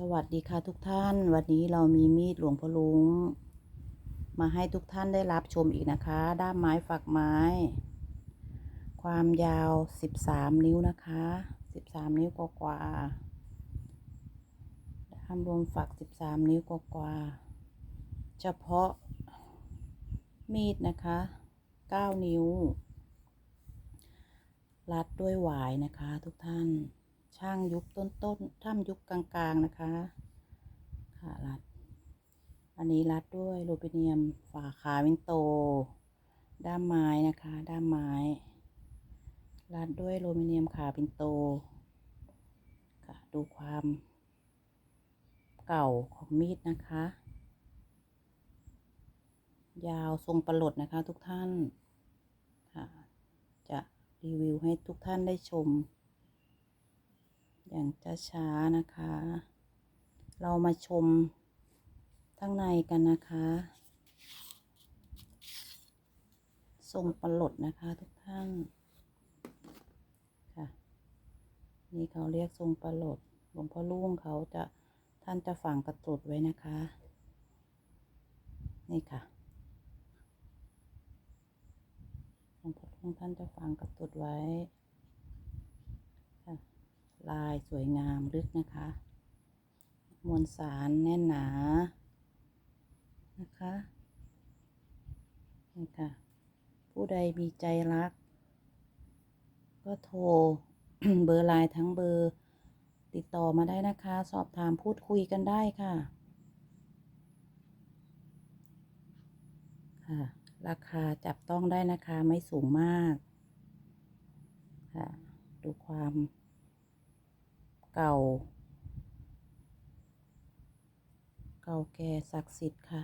สวัสดีค่ะทุกท่าน วันนี้เรามีมีดหลวงพ่อลุง มาให้ทุกท่านได้รับชมอีกนะคะ ด้ามไม้ฝักไม้ ความยาว 13 นิ้วนะคะ 13 นิ้วกว่าๆด้ามรวมฝัก 13 นิ้วกว่าๆเฉพาะมีดนะคะ 9 นิ้ว รัดด้วยหวายนะคะทุกท่าน ช่างยุคต้นต้นท่ายุคกลางๆนะคะค่ะรัด อันนี้รัดด้วยโลปิเนียมฝาขาวินโต ด้ามไม้นะคะ ด้ามไม้ รัดด้วยโลมิเนียมขาวินโต ค่ะดูความเก่าของมีดนะคะ ยาวทรงประหลดนะคะทุกท่านค่ะจะรีวิวให้ทุกท่านได้ชม อย่างช้าๆนะคะ เรามาชมข้างในกันนะคะ ทรงประหลดนะคะทุกท่านค่ะ นี่เขาเรียกทรงประหลดหลวงพ่อลุงเขาจะท่านจะฝังกระตุดไว้นะคะ นี่ค่ะหลวงพ่อลุงท่านจะฝังกระตุดไว้ ลายสวยงามลึกนะคะ มวลสารแน่นหนา นะคะ นี่ค่ะ ผู้ใดมีใจรัก ก็โทรเบอร์ไลน์ทั้งเบอร์ติดต่อมาได้นะคะ สอบถามพูดคุยกันได้ค่ะ ค่ะ ราคาจับต้องได้นะคะไม่สูงมาก ค่ะ ดูความ เก่า เก่าแก่ศักดิ์สิทธิ์ค่ะ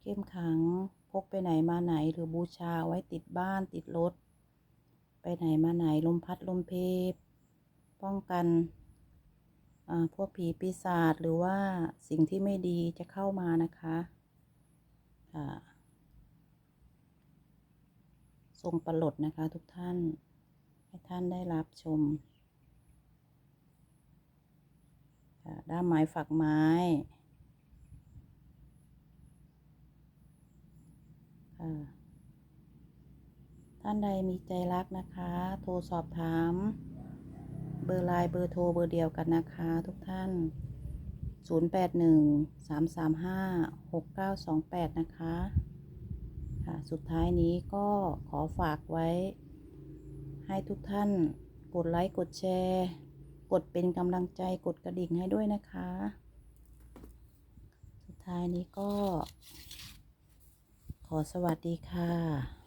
เข้มขังพกไปไหนมาไหนหรือบูชาไว้ติดบ้านติดรถ ไปไหนมาไหนลมพัดลมเพบป้องกันพวกผีปีศาจหรือว่าสิ่งที่ไม่ดีจะเข้ามานะคะะทรงประหลดนะคะทุกท่าน ให้ท่านได้รับชมด้ามไม้ฝักไม้ท่านใดมีใจรักนะคะ โทรสอบถาม เบอร์ไลน์เบอร์โทรเบอร์เดียวกันนะคะ ทุกท่าน 081 335 6928 นะคะ ค่ะ สุดท้ายนี้ก็ขอฝากไว้ ให้ทุกท่านกดไลค์กดแชร์ กดเป็นกำลังใจกดกระดิ่งให้ด้วยนะคะ สุดท้ายนี้ก็ ขอสวัสดีค่ะ